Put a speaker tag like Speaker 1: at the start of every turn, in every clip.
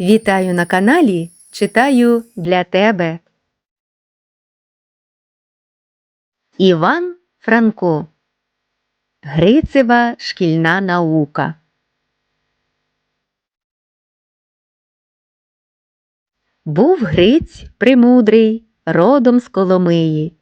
Speaker 1: Вітаю на каналі Читаю для тебе. Іван Франко. Грицева шкільна наука. Був Гриць премудрий, родом з Коломиї.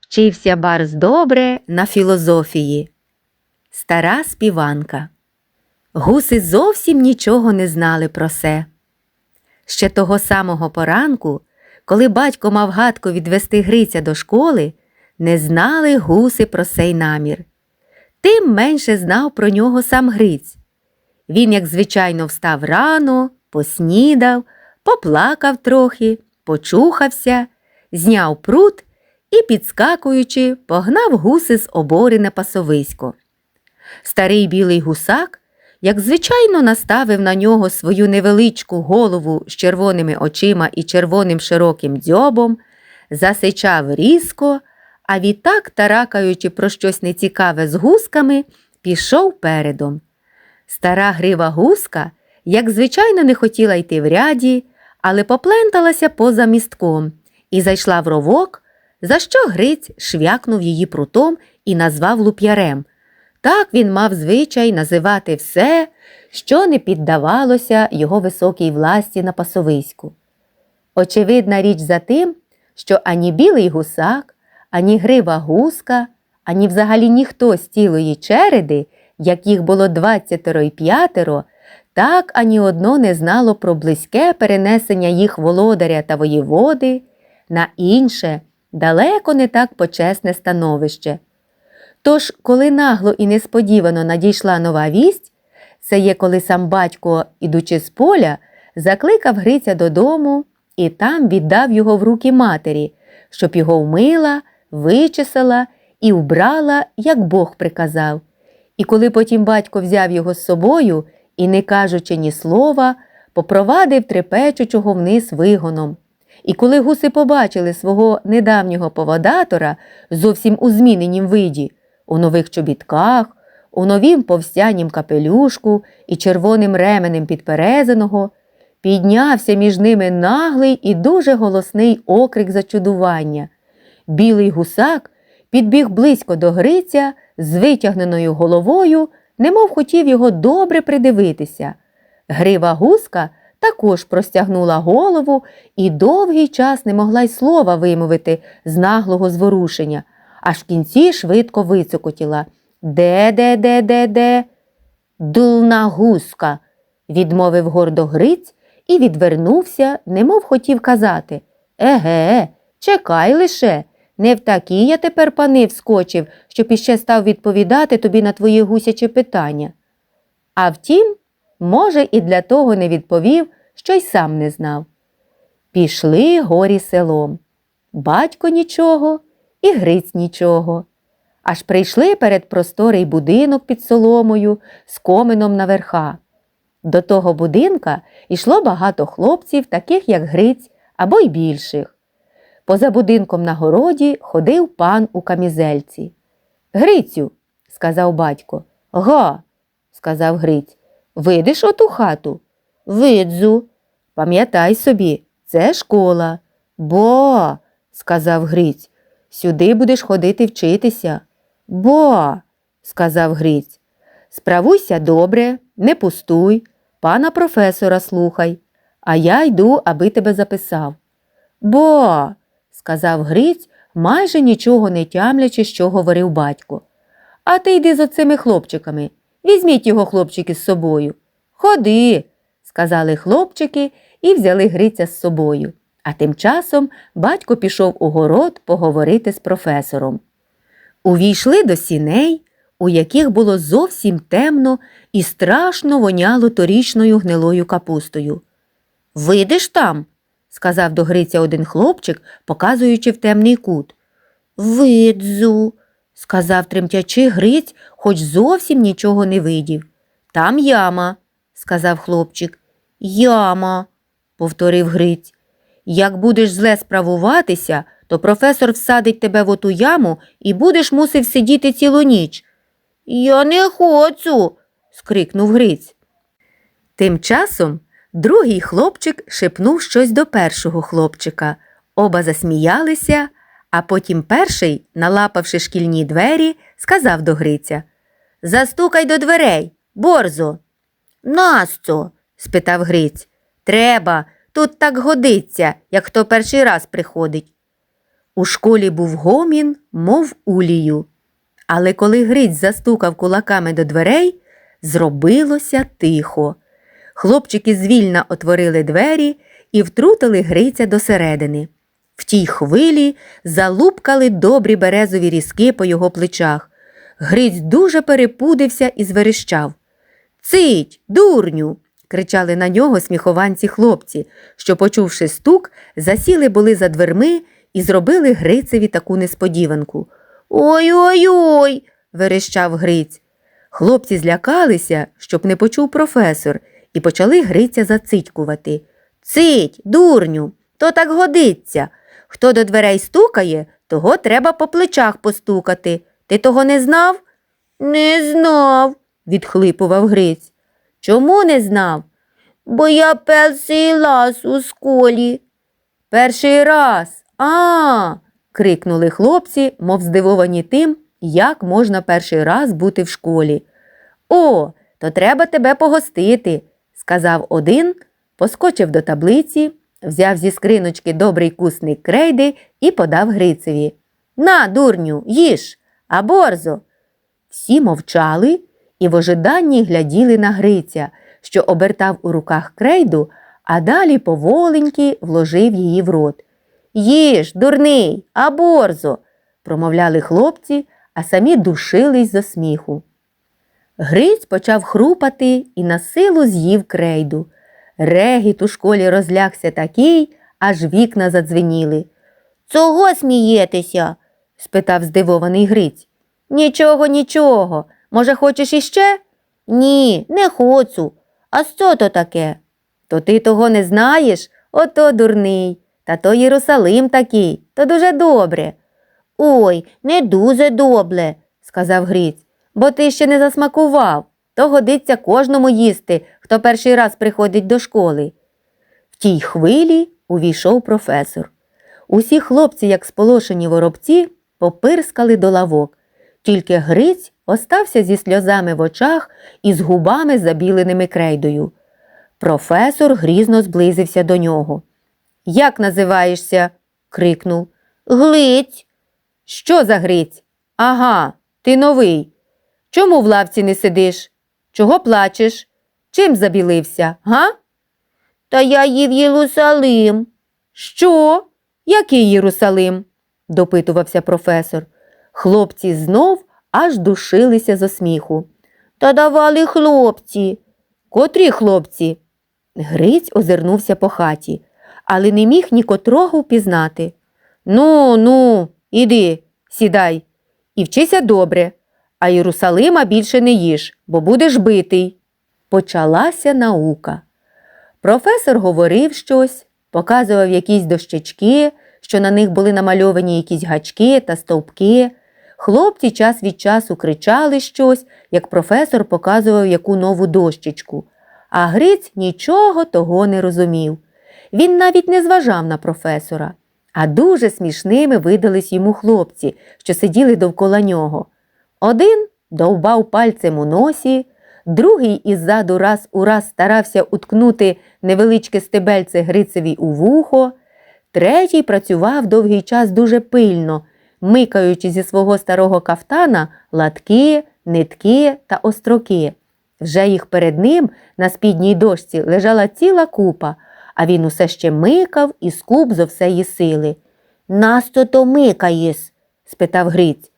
Speaker 1: Вчився барз добре на філозофії. Стара співанка. Гуси зовсім нічого не знали про се. Ще того самого поранку, коли батько мав гадко відвести Гриця до школи, не знали гуси про сей намір. Тим менше знав про нього сам Гриць. Він, як звичайно, встав рано, поснідав, поплакав трохи, почухався, зняв прут і, підскакуючи, погнав гуси з обори на пасовисько. Старий білий гусак, як звичайно, наставив на нього свою невеличку голову з червоними очима і червоним широким дзьобом, засичав різко, а відтак, таракаючи про щось нецікаве з гусками, пішов передом. Стара грива гуска, як звичайно, не хотіла йти в ряді, але попленталася поза містком і зайшла в ровок, за що Гриць швякнув її прутом і назвав луп'ярем. Так він мав звичай називати все, що не піддавалося його високій власті на пасовиську. Очевидна річ за тим, що ані білий гусак, ані грива гуска, ані взагалі ніхто з цілої череди, яких було двадцятеро й п'ятеро, так ані одно не знало про близьке перенесення їх володаря та воєводи на інше, далеко не так почесне становище. Тож, коли нагло і несподівано надійшла нова вість, це є коли сам батько, ідучи з поля, закликав Гриця додому і там віддав його в руки матері, щоб його вмила, вичесала і вбрала, як Бог приказав. І коли потім батько взяв його з собою і, не кажучи ні слова, попровадив трепечучого вниз вигоном. І коли гуси побачили свого недавнього поводатора зовсім у зміненім виді, у нових чобітках, у новім повстянім капелюшку і червоним ременем підперезаного, піднявся між ними наглий і дуже голосний окрик зачудування. Білий гусак підбіг близько до Гриця з витягненою головою, немов хотів його добре придивитися. Грива гуска також простягнула голову і довгий час не могла й слова вимовити з наглого зворушення, аж в кінці швидко вицокотіла. Де, де, де, де, де? Дулна гуска, відмовив гордо Гриць і відвернувся, немов хотів казати. Еге, чекай лише. Не в такі я тепер пани вскочив, щоб іще став відповідати тобі на твої гусячі питання. А втім, може, і для того не відповів, що й сам не знав. Пішли горі селом. Батько нічого і Гриць нічого. Аж прийшли перед просторий будинок під соломою з комином на верха. До того будинка йшло багато хлопців, таких як Гриць або й більших. Поза будинком на городі ходив пан у камізельці. Грицю, сказав батько. Га, сказав Гриць. Видиш оту хату? Видзу. Пам'ятай собі, це школа. Бо, сказав Гриць, сюди будеш ходити вчитися. Бо, сказав Гриць, справуйся добре, не пустуй, пана професора слухай, а я йду, аби тебе записав. Бо, сказав Гриць, майже нічого не тямлячи, що говорив батько. А ти йди з оцими хлопчиками. Візьміть його хлопчики з собою. Ходи, сказали хлопчики і взяли Гриця з собою. А тим часом батько пішов у город поговорити з професором. Увійшли до сіней, у яких було зовсім темно і страшно воняло торічною гнилою капустою. Видиш там? сказав до Гриця один хлопчик, показуючи в темний кут. Видзу, сказав тремтячи Гриць, хоч зовсім нічого не видів. Там яма, сказав хлопчик. Яма, повторив Гриць. Як будеш зле справуватися, то професор всадить тебе в оту яму і будеш мусив сидіти цілу ніч. Я не хочу. скрикнув Гриць. Тим часом Другий хлопчик шепнув щось до першого хлопчика. Оба засміялися, а потім перший, налапавши шкільні двері, сказав до Гриця Застукай до дверей, борзо. Насто? спитав Гриць. Треба, тут так годиться, як хто перший раз приходить. У школі був гомін, мов улію. Але коли Гриць застукав кулаками до дверей, зробилося тихо. Хлопчики звільно отворили двері і втрутили Гриця досередини. В тій хвилі залупкали добрі березові різки по його плечах. Гриць дуже перепудився і зверещав. Цить, дурню. Кричали на нього сміхованці хлопці, що, почувши стук, засіли були за дверми і зробили Грицеві таку несподіванку. Ой-ой-ой. верещав Гриць. Хлопці злякалися, щоб не почув професор, і почали Гриця зацитькувати. Цить, дурню, то так годиться. Хто до дверей стукає, того треба по плечах постукати. Ти того не знав? Не знав, відхлипував Гриць. Чому не знав? Бо я перший раз у школі. Перший раз. А. крикнули хлопці, мов здивовані тим, як можна перший раз бути в школі. О, то треба тебе погостити, сказав один, поскочив до таблиці, взяв зі скриночки добрий кусник крейди і подав Грицеві. На, дурню, їж, а борзо. Всі мовчали і в ожиданні гляділи на Гриця, що обертав у руках крейду, а далі поволеньки вложив її в рот. Їж, дурний, а борзо, промовляли хлопці, а самі душились за сміху. Гриць почав хрупати і на силу з'їв крейду. Регіт у школі розлягся такий, аж вікна задзвеніли. Цього смієтеся? спитав здивований Гриць. Нічого, нічого. Може, хочеш іще? Ні, не хочу. А що то таке? То ти того не знаєш? Ото дурний. Та то Єрусалим такий, то дуже добре. Ой, не дуже добре, сказав Гриць, бо ти ще не засмакував. То годиться кожному їсти, хто перший раз приходить до школи. В тій хвилі увійшов професор. Усі хлопці, як сполошені воробці, попирскали до лавок. Тільки Гриць остався зі сльозами в очах і з губами забіленими крейдою. Професор грізно зблизився до нього. Як називаєшся? крикнув. Глиць. Що за Гриць? Ага, ти новий. Чому в лавці не сидиш? Чого плачеш? Чим забілився, га? Та я їв Єрусалим. Що? Який Єрусалим? допитувався професор. Хлопці знов аж душилися за сміху. Та давали хлопці. Котрі хлопці? Гриць озирнувся по хаті, але не міг нікотрого впізнати. Ну, ну, іди, сідай, і вчися добре, а Єрусалима більше не їж, бо будеш битий. Почалася наука. Професор говорив щось, показував якісь дощечки, що на них були намальовані якісь гачки та стовпки. Хлопці час від часу кричали щось, як професор показував яку нову дощечку. А Гриць нічого того не розумів. Він навіть не зважав на професора, а дуже смішними видались йому хлопці, що сиділи довкола нього. Один довбав пальцем у носі, другий іззаду раз у раз старався уткнути невеличке стебельце Грицеві у вухо, третій працював довгий час дуже пильно, микаючи зі свого старого кафтана латки, нитки та остроки. Вже їх перед ним на спідній дошці лежала ціла купа, а він усе ще микав і скуп зо всеї сили. Насто то микаєс? спитав Гриць.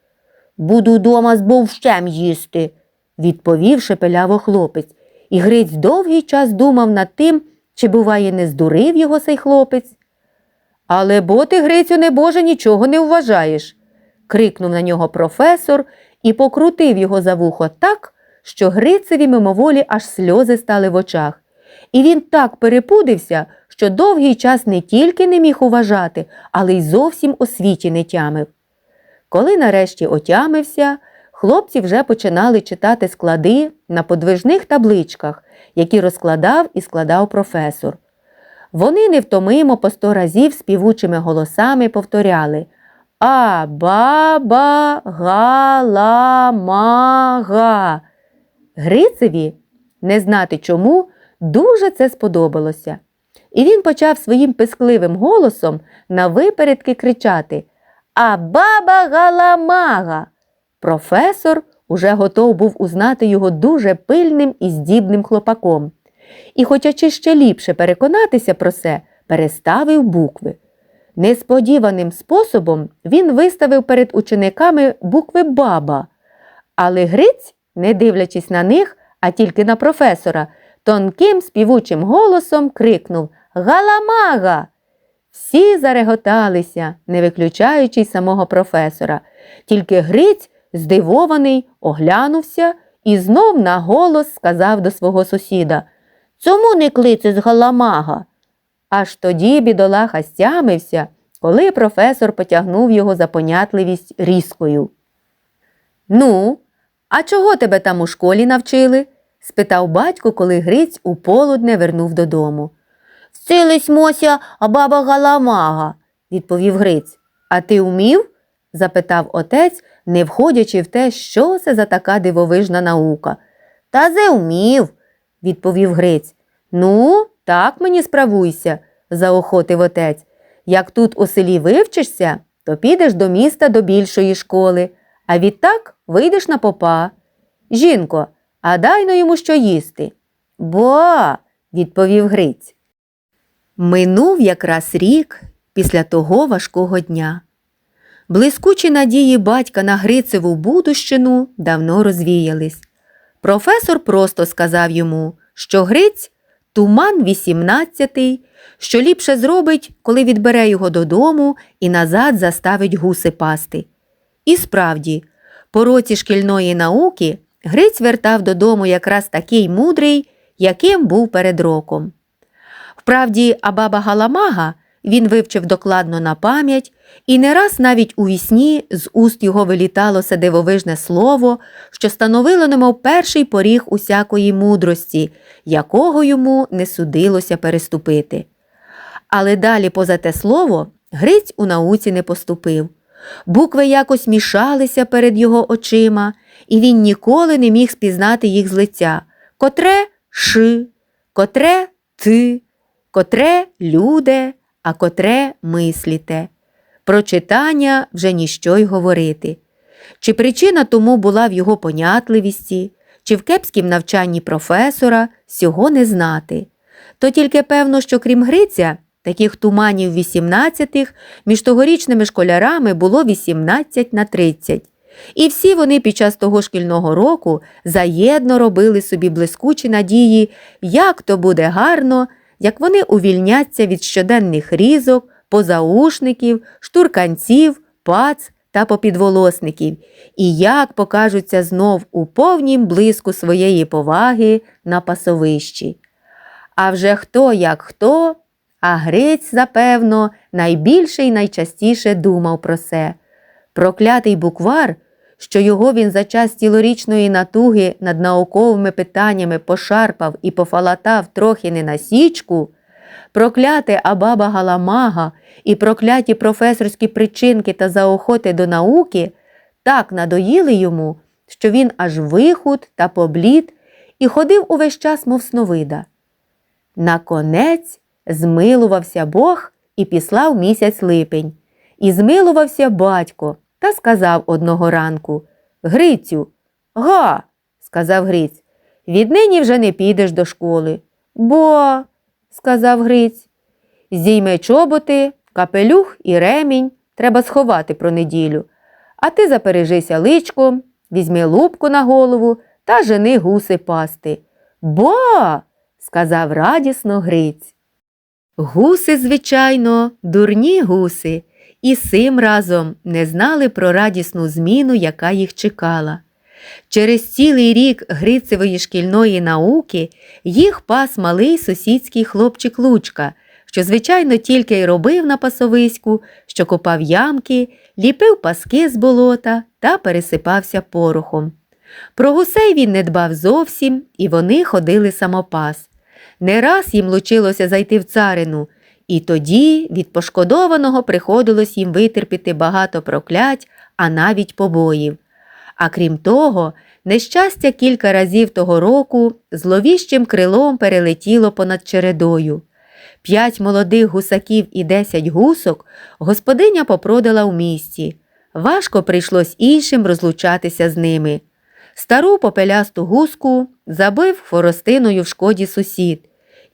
Speaker 1: Буду дома з бовщем їсти, відповів шепеляво хлопець, і Гриць довгий час думав над тим, чи, буває, не здурив його цей хлопець. Але бо ти, Грицю, небоже, нічого не вважаєш, крикнув на нього професор і покрутив його за вухо так, що Грицеві мимоволі аж сльози стали в очах. І він так перепудився, що довгий час не тільки не міг уважати, але й зовсім у світі не тямив. Коли нарешті отямився, хлопці вже починали читати склади на подвижних табличках, які розкладав і складав професор. Вони невтомимо по сто разів співучими голосами повторяли А, ба, ба, га, ла, ма, га. Грицеві, не знати чому, дуже це сподобалося. І він почав своїм пискливим голосом на випередки кричати А баба галамага. Професор уже готов був узнати його дуже пильним і здібним хлопаком. І, хочучи ще ліпше переконатися про це, переставив букви. Несподіваним способом він виставив перед учениками букви баба, але Гриць, не дивлячись на них, а тільки на професора, тонким співучим голосом крикнув Галамага. Всі зареготалися, не виключаючи й самого професора. Тільки Гриць, здивований, оглянувся і знов на голос сказав до свого сусіда Цьому не кличе з галамага. Аж тоді бідолаха стямився, коли професор потягнув його за понятливість різкою. Ну, а чого тебе там у школі навчили? спитав батько, коли Гриць у полудне вернув додому. Вцились мося, а баба галамага, відповів Гриць. А ти умів? запитав отець, не входячи в те, що це за така дивовижна наука. Та зе умів, відповів Гриць. Ну, так мені справуйся, заохотив отець. Як тут у селі вивчишся, то підеш до міста до більшої школи, а відтак вийдеш на попа. Жінко, а дай но йому що їсти. Бо, відповів Гриць. Минув якраз рік після того важкого дня. Блискучі надії батька на Грицеву будущину давно розвіялись. Професор просто сказав йому, що Гриць туман 18, що ліпше зробить, коли відбере його додому і назад заставить гуси пасти. І справді, по році шкільної науки Гриць вертав додому якраз такий мудрий, яким був перед роком. Вправді, Абаба Галамага він вивчив докладно на пам'ять, і не раз навіть у вісні з уст його вилітало це дивовижне слово, що становило немов перший поріг усякої мудрості, якого йому не судилося переступити. Але далі, поза те слово, Гриць у науці не поступив. Букви якось мішалися перед його очима, і він ніколи не міг спізнати їх з лиця. Котре ши, котре ти, котре люде, а котре мисліте. Про читання вже ніщо й говорити. Чи причина тому була в його понятливісті, чи в кепськім навчанні професора, сього не знати. То тільки певно, що крім Гриця, таких туманів 18-х між тогорічними школярами було 18 на 30. І всі вони під час того шкільного року заєдно робили собі блискучі надії, як то буде гарно, як вони увільняться від щоденних різок, позаушників, штурканців, пац та попідволосників, і як покажуться знов у повнім блиску своєї поваги на пасовищі. А вже хто як хто, а Гриць, запевно, найбільше і найчастіше думав про це. Проклятий буквар, що його він за час цілорічної натуги над науковими питаннями пошарпав і пофалатав трохи не на січку, прокляте Абаба Галамага і прокляті професорські причинки та заохоти до науки так надоїли йому, що він аж вихуд та поблід і ходив увесь час, мов сновида. Наконець змилувався Бог і післав місяць липень, і змилувався батько та сказав одного ранку Грицю, га, сказав Гриць, віднині вже не підеш до школи. Бо, сказав Гриць, зійме чоботи, капелюх і ремінь треба сховати про неділю, а ти запережися личком, візьми лупку на голову та жени гуси пасти. Бо, сказав радісно Гриць. Гуси, звичайно, дурні гуси, і сим разом не знали про радісну зміну, яка їх чекала. Через цілий рік Грицевої шкільної науки їх пас малий сусідський хлопчик Лучка, що, звичайно, тільки й робив на пасовиську, що копав ямки, ліпив паски з болота та пересипався порохом. Про гусей він не дбав зовсім, і вони ходили самопас. Не раз їм лучилося зайти в царину, і тоді від пошкодованого приходилось їм витерпіти багато проклять, а навіть побоїв. А крім того, нещастя кілька разів того року зловіщим крилом перелетіло понад чередою. П'ять молодих гусаків і десять гусок господиня попродала в місті. Важко прийшлось іншим розлучатися з ними. Стару попелясту гуску забив хворостиною в шкоді сусід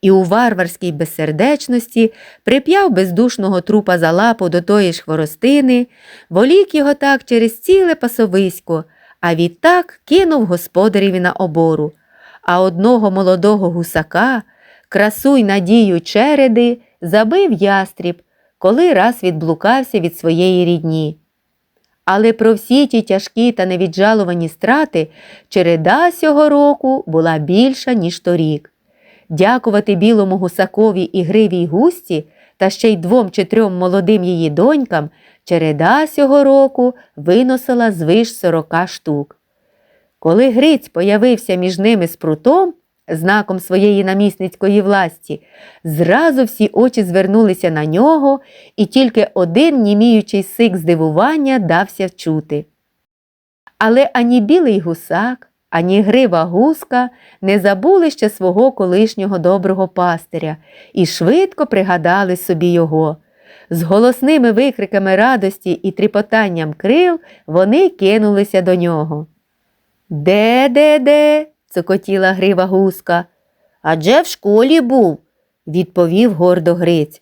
Speaker 1: і у варварській безсердечності прип'яв бездушного трупа за лапу до тої ж хворостини, волік його так через ціле пасовисько, а відтак кинув господареві на обору. А одного молодого гусака, красу й надію череди, забив ястріб, коли раз відблукався від своєї рідні. Але про всі ті тяжкі та невіджалувані страти череда сього року була більша, ніж торік. Дякувати білому гусакові і гривій густі та ще й двом чи трьом молодим її донькам череда сього року виносила звиш сорока штук. Коли Гриць появився між ними з прутом, знаком своєї намісницької власті, зразу всі очі звернулися на нього, і тільки один німіючий сик здивування дався вчути. Але ані білий гусак, ані грива гуска не забули ще свого колишнього доброго пастиря і швидко пригадали собі його. З голосними викриками радості і тріпотанням крил вони кинулися до нього. Де, де, де? цокотіла грива гуска. Адже в школі був, відповів гордо Гриць.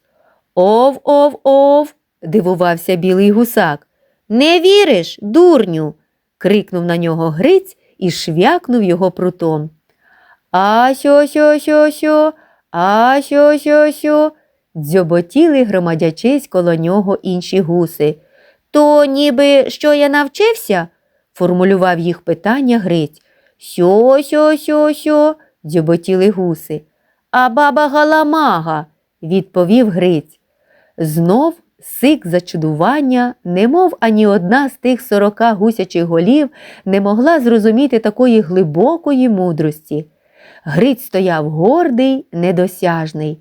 Speaker 1: Ов, ов, ов, дивувався білий гусак. Не віриш, дурню. крикнув на нього Гриць і швякнув його прутом. А сьо сьо сьо сьо, а сьо сьо сьо. дзьоботіли, громадячись коло нього інші гуси. То ніби що я навчився? формулював їх питання Гриць. Сьо сьо сьо сьо, дзьоботіли гуси. А баба галамага, відповів Гриць. Знов сик зачудування, немов ані одна з тих сорока гусячих голів не могла зрозуміти такої глибокої мудрості. Гриць стояв гордий, недосяжний.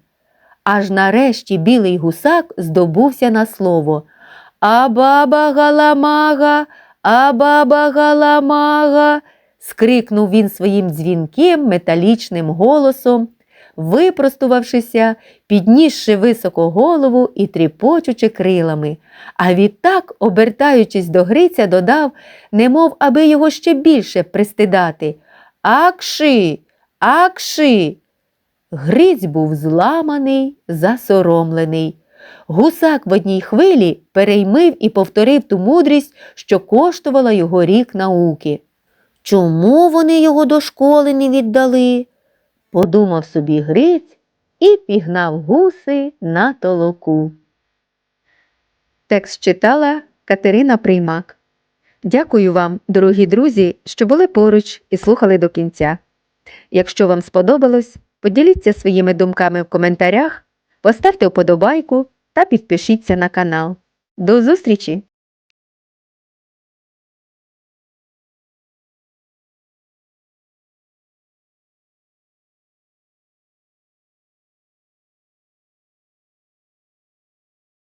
Speaker 1: Аж нарешті білий гусак здобувся на слово. А баба галамага, а баба галамага. скрикнув він своїм дзвінким металічним голосом, випростувавшися, піднісши високо голову і тріпочучи крилами, а відтак, обертаючись до Гриця, додав, немов аби його ще більше пристидати. Акши, акши. Гриць був зламаний, засоромлений. Гусак в одній хвилі переймив і повторив ту мудрість, що коштувала його рік науки. Чому вони його до школи не віддали? Подумав собі Гриць і пігнав гуси на толоку. Текст читала Катерина Приймак. Дякую вам, дорогі друзі, що були поруч і слухали до кінця. Якщо вам сподобалось, поділіться своїми думками в коментарях, поставте вподобайку та підпишіться на канал. До зустрічі!